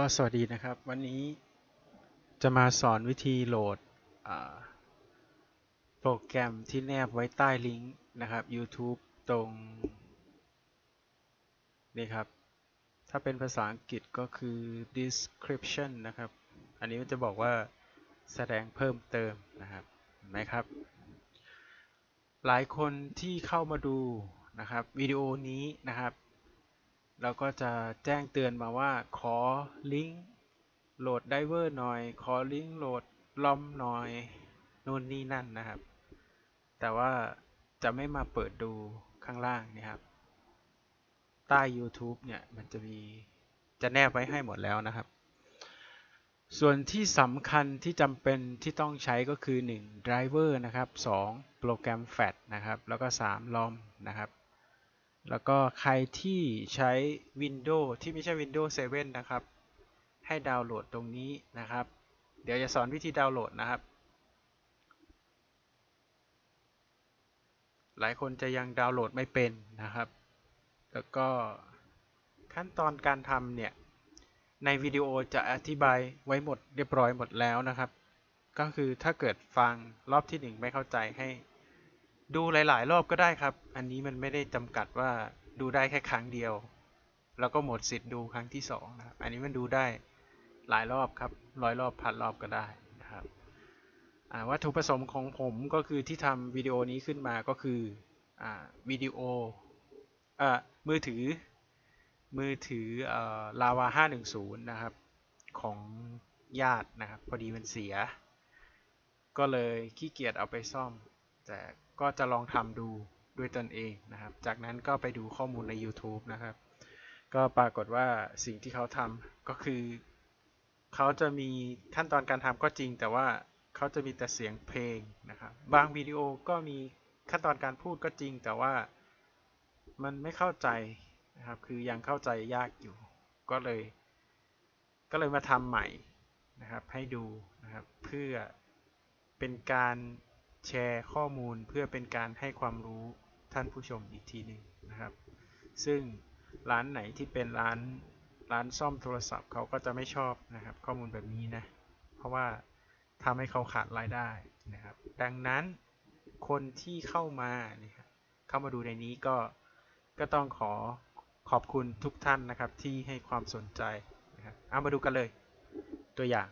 ก็สวัสดีนะครับ วันนี้จะมาสอนวิธีโหลดโปรแกรมที่แนบไว้ใต้ลิงก์นะครับ YouTube ตรง นี่ครับ ถ้าเป็นภาษาอังกฤษก็คือ description นะครับ อันนี้มันจะบอกว่าแสดงเพิ่มเติมนะครับเห็นไหมครับ หลายคนที่เข้ามาดูนะครับวิดีโอนี้นะครับ เราก็จะแจ้งเตือนมาว่าขอลิงก์โหลดไดเวอร์หน่อย ขอลิงก์โหลดลอมหน่อยนู่นนี่นั่นนะครับ แต่ว่าจะไม่มาเปิดดูข้างล่างนี่ครับ ใต้ YouTube เนี่ย มันจะมีจะแนบไว้ให้หมดแล้วนะครับ ส่วนที่สำคัญที่จำเป็นที่ต้องใช้ก็คือ 1 driver นะครับ 2 โปรแกรม FAT นะครับ แล้วก็3 LOM นะครับ แล้วก็ใครที่ใช้ Windows ที่ไม่ใช่ Windows 7 นะครับ ให้ดาวน์โหลดตรงนี้นะครับ เดี๋ยวจะสอนวิธีดาวน์โหลดนะครับ หลายคนจะยังดาวน์โหลดไม่เป็นนะครับ แล้วก็ขั้นตอนการทำเนี่ย ในวิดีโอจะอธิบายไว้หมดเรียบร้อยหมดแล้วนะครับ ก็คือถ้าเกิดฟังรอบที่ 1 ไม่เข้าใจให้ ดูหลาย ๆ รอบก็ได้ครับ อันนี้มันไม่ได้จำกัดว่าดูได้แค่ครั้งเดียว แล้วก็หมดสิทธิ์ดูครั้งที่2นะครับ อันนี้มันดูได้หลายรอบครับร้อยรอบพันรอบก็ได้นะครับวัตถุประสงค์ของผมก็คือที่ทำวิดีโอนี้ขึ้นมาก็คืออวิดีโออมือถือ มือถือลาวา510 นะครับ ของญาตินะครับ พอดีมันเสีย ก็เลยขี้เกียจเอาไปซ่อมแต่ ก็จะลองทำดูด้วยตนเองนะครับ จากนั้นก็ไปดูข้อมูลใน YouTube นะครับ ก็ปรากฏว่าสิ่งที่เขาทำก็คือเขาจะมีขั้นตอนการทำก็จริง แต่ว่าเขาจะมีแต่เสียงเพลงนะครับ บางวิดีโอก็มีขั้นตอนการพูดก็จริง แต่ว่ามันไม่เข้าใจนะครับ คือยังเข้าใจยากอยู่ ก็เลย ก็เลยมาทำใหม่นะครับ ให้ดูนะครับ เพื่อเป็นการ แชร์ข้อมูลเพื่อเป็นการให้ความรู้ท่านผู้ชมอีกทีหนึ่งนะครับ ซึ่งร้านไหนที่เป็นร้านร้านซ่อมโทรศัพท์เขาก็จะไม่ชอบนะครับ ข้อมูลแบบนี้นะ เพราะว่าทำให้เขาขาดรายได้นะครับ ดังนั้นคนที่เข้ามาเนี่ยเข้ามาดูในนี้ก็ก็ต้องขอขอบคุณทุกท่านนะครับที่ให้ความสนใจนะครับเอามาดูกันเลยตัวอย่าง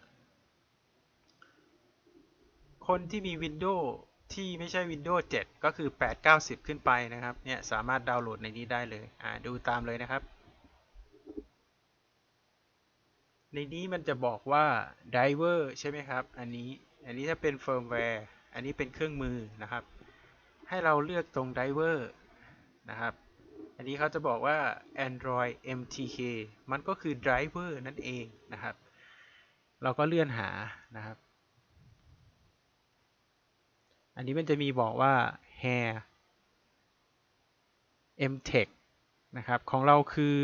คนที่มี Windows ที่ไม่ใช่ Windows 7 ก็คือ 8 90 ขึ้นไปนะครับ เนี่ยสามารถดาวน์โหลดในนี้ได้เลย อ่าดูตามเลยนะครับ ในนี้มันจะบอกว่า driver ใช่ไหมครับ อันนี้ อันนี้ถ้าเป็น firmware อันนี้เป็นเครื่องมือนะครับ ให้เราเลือกตรง driver นะครับ อันนี้เขาจะบอกว่า Android MTK มันก็คือ driver นั่นเองนะครับ เราก็เลื่อนหานะครับ อันนี้มันจะมีบอกว่า hair mtech นะครับ ของเราคือ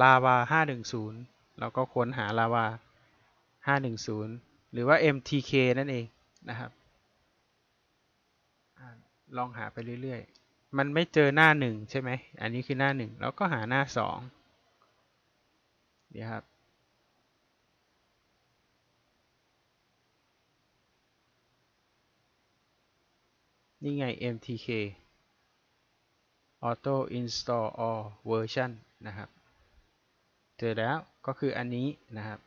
lava 510 เราก็ค้นหา lava 510 หรือว่า mtk นั่นเองนะครับ ลองหาไปเรื่อยๆ มันไม่เจอหน้าหนึ่งใช่ไหม อันนี้คือหน้าหนึ่งแล้วก็หาหน้าสองเดี๋ยวครับ นี่ไง MTK Auto Install All Version นะครับ เจอแล้วก็คืออันนี้นะครับ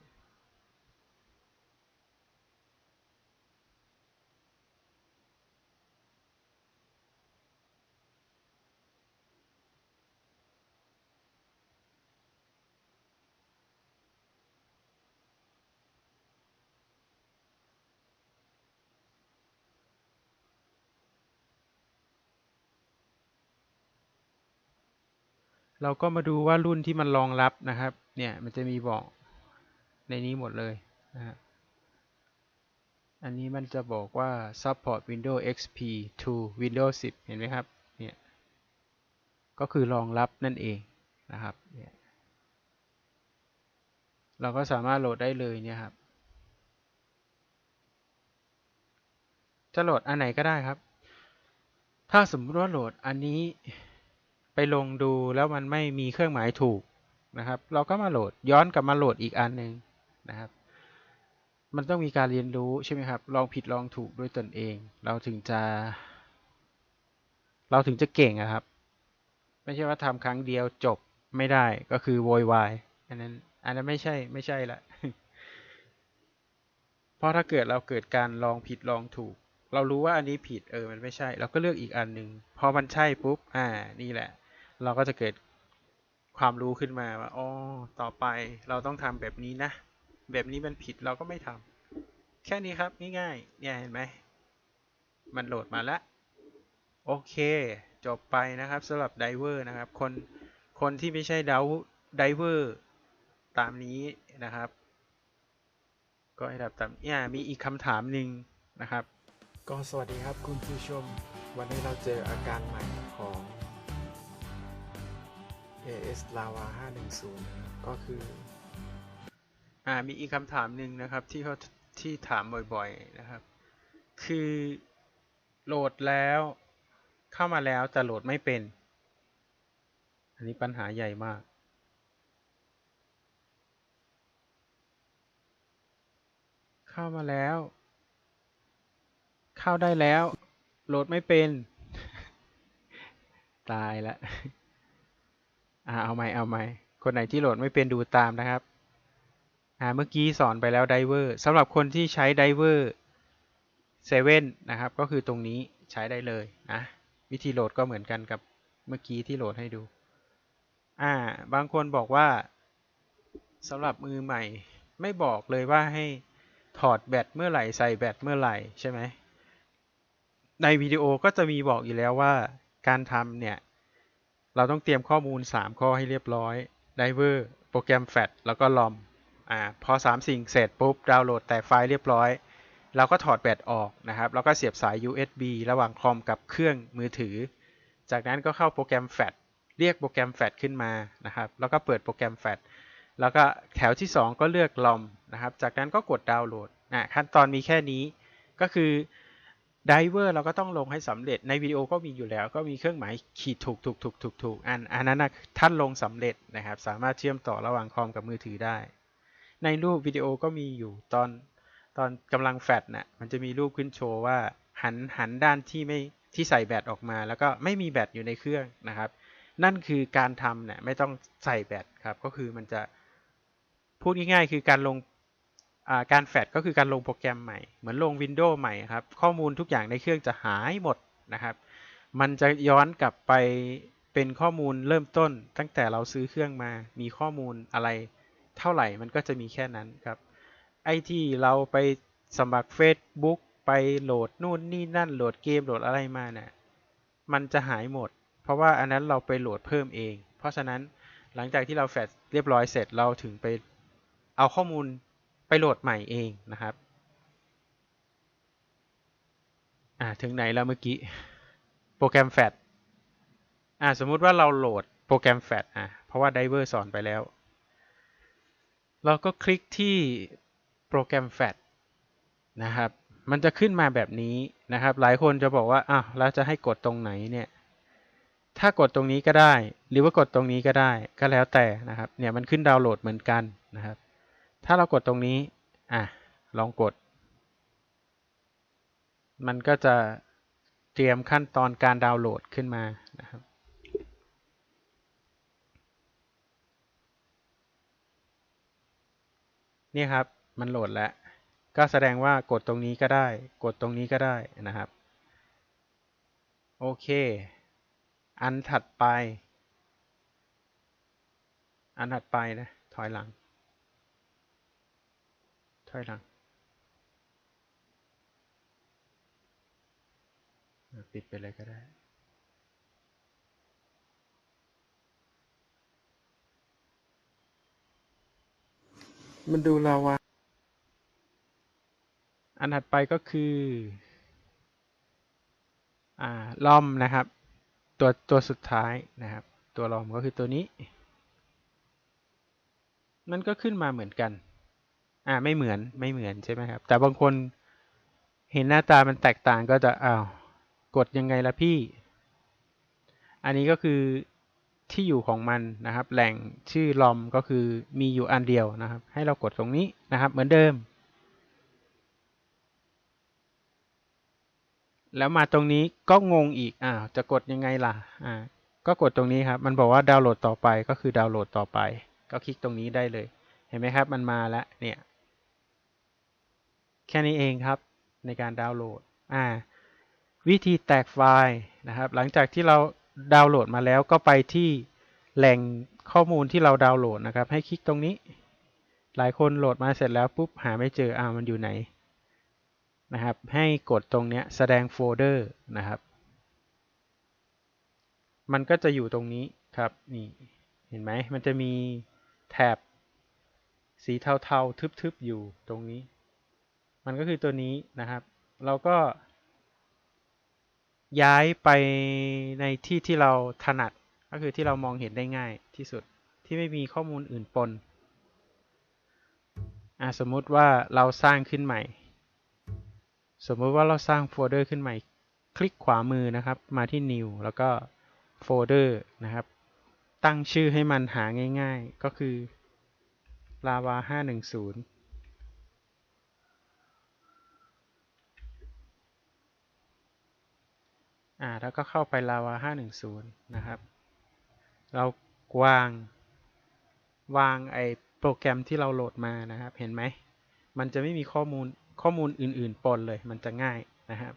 เราก็มาดูว่ารุ่นที่มันรองรับนะครับ เนี่ยมันจะมีบอกในนี้หมดเลยนะฮะอันนี้มันจะบอกว่า support Windows XP to Windows 10 เห็นไหมครับ เนี่ย ก็คือรองรับนั่นเองนะครับ เนี่ย เราก็สามารถโหลดได้เลยเนี่ยครับ จะโหลดอันไหนก็ได้ครับ ถ้าสมมติว่าโหลดอันนี้ ไปลงดูแล้วมันไม่มีเครื่องหมายถูกนะครับ เราก็มาโหลดย้อนกลับมาโหลดอีกอันหนึ่งนะครับ มันต้องมีการเรียนรู้ใช่ไหมครับ ลองผิดลองถูกด้วยตนเอง เราถึงจะ เราถึงจะเก่งอะครับ ไม่ใช่ว่าทำครั้งเดียวจบไม่ได้ก็คือโวยวายอันนั้นอันนั้นไม่ใช่ไม่ใช่ละเพราะถ้าเกิดเราเกิดการลองผิดลองถูก เรารู้ว่าอันนี้ผิดเออมันไม่ใช่ เราก็เลือกอีกอันหนึ่งพอมันใช่ปุ๊บอ่านี่แหละ เราก็จะเกิดความรู้ขึ้นมาว่าอ๋อต่อไปเราต้องทำแบบนี้นะ แบบนี้มันผิดเราก็ไม่ทำแค่นี้ครับง่ายๆเนี่ยเห็นไหมมันโหลดมาแล้วโอเค จบไปนะครับสำหรับไดเวอร์นะครับ คนคนที่ไม่ใช่ดาวไดเวอร์ตามนี้นะครับ ก็ให้ดับตามเนี่ยมีอีกคำถามหนึ่งนะครับ ก็สวัสดีครับคุณผู้ชม วันนี้เราเจออาการใหม่ของ AS Lava 510นะครับก็คืออ่ามีอีกคำถามหนึ่งนะครับที่เขาที่ถามบ่อยๆนะครับ คือโหลดแล้วเข้ามาแล้วแต่โหลดไม่เป็น อันนี้ปัญหาใหญ่มาก เข้ามาแล้ว เข้าได้แล้ว โหลดไม่เป็น ตายละ อ่าเอาไหมเอาไหมคนไหนที่โหลดไม่เป็นดูตามนะครับอ่าเมื่อกี้สอนไปแล้วไดเวอร์สำหรับคนที่ใช้ไดเวอร์เซเว่นนะครับ ก็คือตรงนี้ใช้ได้เลยนะวิธีโหลดก็เหมือนกันกับเมื่อกี้ที่โหลดให้ดูอ่าบางคนบอกว่าสำหรับมือใหม่ ไม่บอกเลยว่าให้ถอดแบตเมื่อไหร่ใส่แบตเมื่อไหร่ใช่ไหมในวิดีโอก็จะมีบอกอยู่แล้วว่าการทำเนี่ย เราต้องเตรียมข้อมูล 3 ข้อให้เรียบร้อยไดเวอร์โปรแกรมแฟตแล้วก็ลอมอ่าพอ 3 สิ่งเสร็จปุ๊บดาวน์โหลดแต่ไฟล์เรียบร้อย เราก็ถอดแบตออกนะครับแล้วก็เสียบสาย USB ระหว่างคอมกับเครื่องมือถือ จากนั้นก็เข้าโปรแกรมแฟตเรียกโปรแกรมแฟตขึ้นมานะครับแล้วก็เปิดโปรแกรมแฟตแล้วก็แถวที่ 2 ก็เลือกลอมนะครับจากนั้นก็กดดาวน์โหลดอะขั้นตอนมีแค่นี้ก็คือ ไดเวอร์เราก็ต้องลงให้สำเร็จในวิดีโอก็มีอยู่แล้ว ก็มีเครื่องหมายขีดถูกถูกถูกถูกถูกอันอันนั้นนะท่านลงสำเร็จนะครับ สามารถเชื่อมต่อระหว่างคอมกับมือถือได้ ในรูปวิดีโอก็มีอยู่ตอนตอนกำลังแฟลชนะ่ะมันจะมีรูปขึ้นโชว์ว่าหันหันด้านที่ไม่ที่ใส่แบตออกมา แล้วก็ไม่มีแบตอยู่ในเครื่องนะครับ นั่นคือการทำเนี่ยไม่ต้องใส่แบตครับก็คือมันจะพูดง่ายๆ คือการลง การแฟลชก็คือการลงโปรแกรมใหม่ เหมือนลง Windows ใหม่ครับ ข้อมูลทุกอย่างในเครื่องจะหายหมดนะครับ มันจะย้อนกลับไปเป็นข้อมูลเริ่มต้น ตั้งแต่เราซื้อเครื่องมา มีข้อมูลอะไรเท่าไหร่มันก็จะมีแค่นั้นครับ ไอที่เราไปสมัคร Facebook ไปโหลดนู่นนี่นั่นโหลดเกมโหลดอะไรมาเนี่ยมันจะหายหมด เพราะว่าอันนั้นเราไปโหลดเพิ่มเอง เพราะฉะนั้นหลังจากที่เราแฟลชเรียบร้อยเสร็จเราถึงไปเอาข้อมูล ไปโหลดใหม่เองนะครับ อ่าถึงไหนแล้วเมื่อกี้ โปรแกรมแฟตอ่าสมมุติว่าเราโหลดโปรแกรมแฟตอะเพราะว่าไดเวอร์สอนไปแล้ว เราก็คลิกที่โปรแกรมแฟตนะครับ มันจะขึ้นมาแบบนี้นะครับ หลายคนจะบอกว่าอ้าวแล้วจะให้กดตรงไหนเนี่ย ถ้ากดตรงนี้ก็ได้ หรือว่ากดตรงนี้ก็ได้ ก็แล้วแต่นะครับ เนี่ยมันขึ้นดาวน์โหลดเหมือนกันนะครับ ถ้าเรากดตรงนี้ อะ ลองกด มันก็จะเตรียมขั้นตอนการดาวน์โหลดขึ้นมานะครับ นี่ครับ มันโหลดแล้ว ก็แสดงว่ากดตรงนี้ก็ได้ กดตรงนี้ก็ได้นะครับ โอเค อันถัดไป อันถัดไปนะ ถอยหลัง ถอยหลัง ปิดไปเลยก็ได้ มันดูลาวา อันถัดไปก็คือ อ่า ล่อมนะครับ ตัวตัวสุดท้ายนะครับ ตัวลอมก็คือตัวนี้ มันก็ขึ้นมาเหมือนกัน อ่าไม่เหมือนไม่เหมือนใช่ไหมครับ แต่บางคนเห็นหน้าตามันแตกต่างก็จะอ้าวกดยังไงล่ะพี่ อันนี้ก็คือที่อยู่ของมันนะครับ แหล่งชื่อลอมก็คือมีอยู่อันเดียวนะครับ ให้เรากดตรงนี้นะครับ เหมือนเดิม แล้วมาตรงนี้ก็งงอีกอ้าวจะกดยังไงล่ะอ่าก็กดตรงนี้ครับ มันบอกว่าดาวน์โหลดต่อไปก็คือดาวน์โหลดต่อไป ก็คลิกตรงนี้ได้เลย เห็นไหมครับ มันมาแล้วเนี่ย แค่นี้เองครับในการดาวน์โหลดอ่าวิธีแตกไฟล์นะครับ หลังจากที่เราดาวน์โหลดมาแล้วก็ไปที่แหล่งข้อมูลที่เราดาวน์โหลดนะครับ ให้คลิกตรงนี้ หลายคนโหลดมาเสร็จแล้วปุ๊บหาไม่เจออ้าวมันอยู่ไหนนะครับ ให้กดตรงเนี้ยแสดงโฟลเดอร์นะครับ มันก็จะอยู่ตรงนี้ครับนี่เห็นไหมมันจะมีแถบสีเทาๆทึบๆอยู่ตรงนี้ มันก็คือตัวนี้นะครับ เราก็ ย้ายไปในที่ที่เราถนัดก็คือที่เรามองเห็นได้ง่ายที่สุดที่ไม่มีข้อมูลอื่นปนสมมุติว่าเราสร้างขึ้นใหม่ สมมุติว่าเราสร้างโฟลเดอร์ขึ้นใหม่ คลิกขวามือนะครับ มาที่ new แล้วก็โฟลเดอร์นะครับ ตั้งชื่อให้มันหาง่าย ๆ ก็คือ lava 510 อ่าแล้วก็เข้าไป lava 510 นะครับ เราวางวางไอโปรแกรมที่เราโหลดมานะครับ เห็นไหม มันจะไม่มีข้อมูลข้อมูลอื่น ๆ ปนเลย มันจะง่ายนะครับ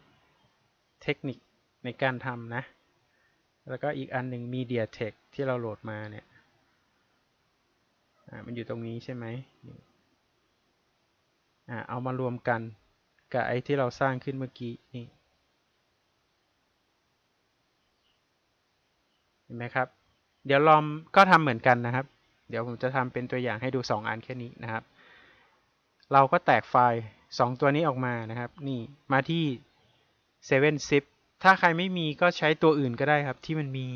เทคนิคในการทำนะ แล้วก็อีกอันหนึ่ง Media Tech ที่เราโหลดมาเนี่ย อ่า มันอยู่ตรงนี้ใช่ไหมอ่า เอามารวมกันกับไอ้ที่เราสร้างขึ้นเมื่อกี้นี่ ห็นไหมครับ เดี๋ยวลอมก็ทำเหมือนกันนะครับ เดี๋ยวผมจะทำเป็นตัวอย่างให้ดู 2 อันแค่นี้นะครับ เราก็แตกไฟล์ 2 ตัวนี้ออกมานะครับ นี่มาที่7 zip ถ้าใครไม่มีก็ใช้ตัวอื่นก็ได้ครับ ที่มันมี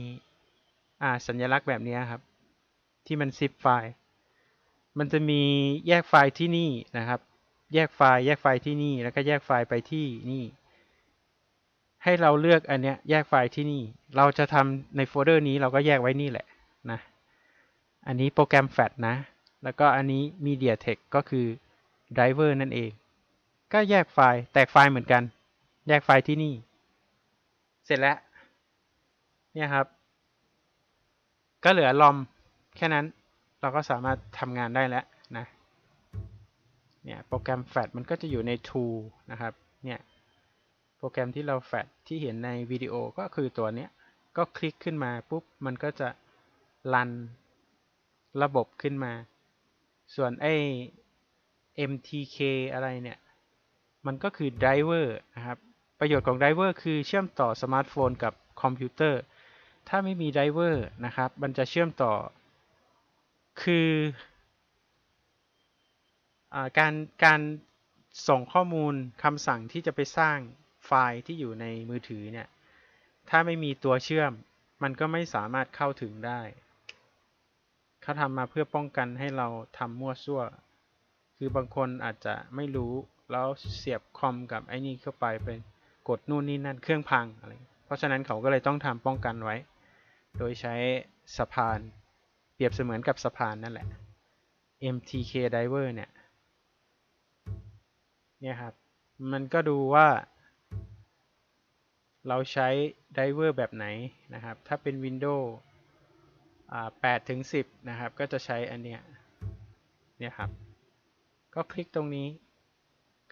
อ่าสัญลักษณ์แบบนี้ครับ ที่มัน zip ไฟล์ มันจะมีแยกไฟล์ที่นี่นะครับ แยกไฟล์ แยกไฟล์ที่นี่แล้วก็แยกไฟล์ไปที่นี่ ให้เราเลือกอันเนี้ยแยกไฟล์ที่นี่ เราจะทำในโฟลเดอร์นี้เราก็แยกไว้นี่แหละนะ อันนี้โปรแกรมแฟลนะ แล้วก็อันนี้ MediaTek ก็คือ driver นั่นเอง ก็แยกไฟล์ แตกไฟล์เหมือนกัน แยกไฟล์ที่นี่ เสร็จแล้ว เนี่ยครับ ก็เหลือลอมแค่นั้นเราก็สามารถทำงานได้แล้วนะ เนี่ยโปรแกรมแฟลมันก็จะอยู่ใน tool นะครับ เนี่ย โปรแกรมที่เราแฟลที่เห็นในวิดีโอก็คือตัวเนี้ย ก็คลิกขึ้นมาปุ๊บ มันก็จะรันระบบขึ้นมา ส่วนไอ้ MTK อะไรเนี่ย มันก็คือ driver นะครับ ประโยชน์ของ driver คือเชื่อมต่อสมาร์ทโฟนกับคอมพิวเตอร์ ถ้าไม่มี driver นะครับ มันจะเชื่อมต่อ คืออการการส่งข้อมูลคำสั่งที่จะไปสร้าง ไฟล์ที่อยู่ในมือถือเนี่ย ถ้าไม่มีตัวเชื่อม มันก็ไม่สามารถเข้าถึงได้เขาทำมาเพื่อป้องกันให้เราทำมั่วซั่ว คือบางคนอาจจะไม่รู้แล้วเสียบคอมกับไอ้นี่เข้าไปเป็นกดนู่นนี่นั่นเครื่องพังอะไร เพราะฉะนั้นเขาก็เลยต้องทำป้องกันไว้ โดยใช้สะพาน เปรียบเสมือนกับสะพานนั่นแหละ MTK Diver เนี่ย เนี่ยครับ มันก็ดูว่า เราใช้ Diver แบบไหนนะครับ ถ้าเป็น Windows 8ถึง 10 นะครับ ก็จะใช้อันเนี้ยเนี่ยครับ ก็คลิกตรงนี้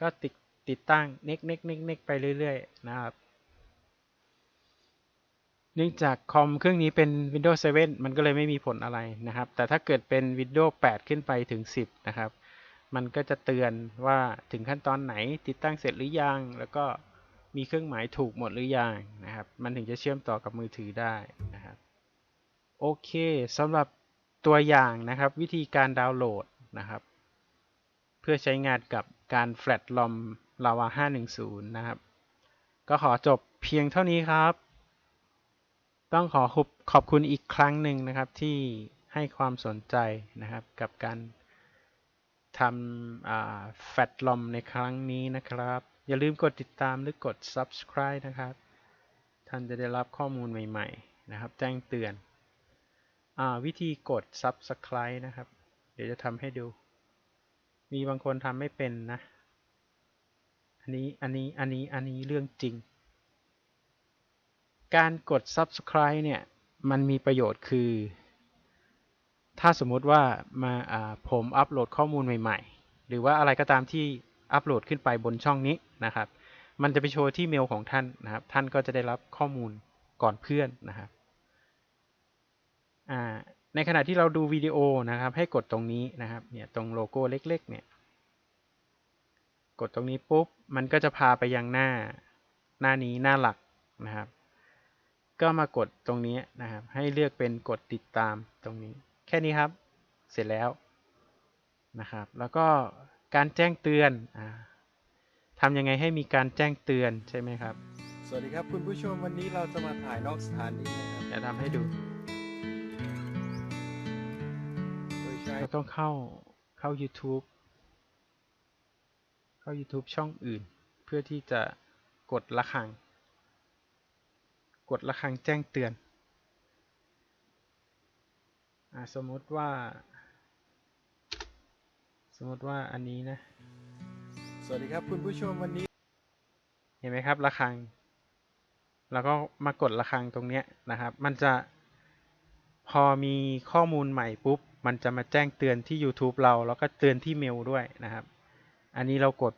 ก็ติดติดตั้งเน็กเน็กเน็กเน็กไปเรื่อยๆ นะครับ เนื่องจากคอมเครื่องนี้เป็น Windows 7 มันก็เลยไม่มีผลอะไรนะครับ แต่ถ้าเกิดเป็น Windows 8 ขึ้นไปถึง 10 นะครับ มันก็จะเตือนว่าถึงขั้นตอนไหนติดตั้งเสร็จหรือยัง แล้วก็ มีเครื่องหมายถูกหมดหรือยังนะครับ มันถึงจะเชื่อมต่อกับมือถือได้นะครับ โอเคสำหรับตัวอย่างนะครับ วิธีการดาวน์โหลดนะครับ เพื่อใช้งานกับการแฟลตลอม Lava 510 นะครับ ก็ขอจบเพียงเท่านี้ครับ ต้องขอขอบคุณอีกครั้งหนึ่งนะครับที่ให้ความสนใจนะครับกับการทำแฟลตลอมในครั้งนี้นะครับ อย่าลืมกดติดตามหรือกด subscribe นะครับ ท่านจะได้รับข้อมูลใหม่ๆ นะครับ แจ้งเตือนอ่าวิธีกด subscribe นะครับ เดี๋ยวจะทำให้ดู มีบางคนทำไม่เป็นนะ อันนี้ อันนี้ อันนี้ อันนี้เรื่องจริง การกด subscribe เนี่ย มันมีประโยชน์คือ ถ้าสมมติว่ามาอ่าผมอัปโหลดข้อมูลใหม่ ๆ หรือว่าอะไรก็ตามที่อัปโหลดขึ้นไปบนช่องนี้ นะครับ มันจะไปโชว์ที่เมลของท่านนะครับ ท่านก็จะได้รับข้อมูลก่อนเพื่อนนะครับในขณะที่เราดูวิดีโอนะครับ ให้กดตรงนี้นะครับ เนี่ยตรงโลโก้เล็ก ๆ เนี่ย กดตรงนี้ปุ๊บ มันก็จะพาไปยังหน้าหน้านี้หน้าหลักนะครับ ก็มากดตรงนี้นะครับ ให้เลือกเป็นกดติดตามตรงนี้ แค่นี้ครับ เสร็จแล้วนะครับ แล้วก็การแจ้งเตือนอ่า ทำยังไงให้มีการแจ้งเตือนใช่ไหมครับ สวัสดีครับคุณผู้ชมวันนี้เราจะมาถ่ายนอกสถานที่นะครับเดี๋ยวทำให้ดูโดยใช้เราต้องเข้าเข้า YouTube เข้า YouTube ช่องอื่น เพื่อที่จะกดระฆัง กดระฆังแจ้งเตือนอ่าสมมติว่า สมมติว่าอันนี้นะส วัสดีครับคุณผู้ชมวันนี้ เห็นไหมครับระฆัง แล้วก็มากดระฆังตรงเนี้ยนะครับ มันจะพอมีข้อมูลใหม่ปุ๊บ มันจะมาแจ้งเตือนที่ YouTube เรา แล้วก็เตือนที่เมลด้วยนะครับ อันนี้เรากด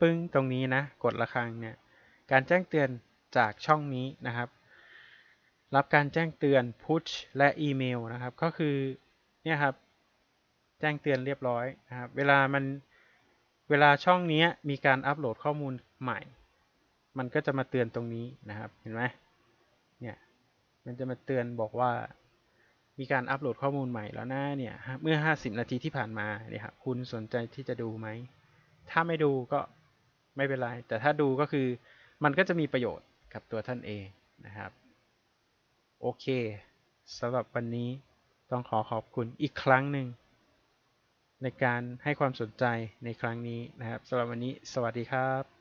ปึ้งตรงนี้นะ กดระฆังเนี่ย การแจ้งเตือนจากช่องนี้นะครับ รับการแจ้งเตือน push และอีเมลนะครับ ก็คือเนี่ยครับ แจ้งเตือนเรียบร้อยนะครับ เวลามัน เวลาช่องนี้มีการอัปโหลดข้อมูลใหม่ มันก็จะมาเตือนตรงนี้นะครับ เห็นไหมเนี่ย มันจะมาเตือนบอกว่า มีการอัปโหลดข้อมูลใหม่แล้วนะเนี่ย เมื่อ 50 นาทีที่ผ่านมาเนี่ยครับคุณสนใจที่จะดูไหม ถ้าไม่ดูก็ไม่เป็นไร แต่ถ้าดูก็คือมันก็จะมีประโยชน์กับตัวท่านเองนะครับ โอเคสำหรับวันนี้ต้องขอขอบคุณอีกครั้งหนึ่ง ในการให้ความสนใจในครั้งนี้นะครับสำหรับวันนี้สวัสดีครับ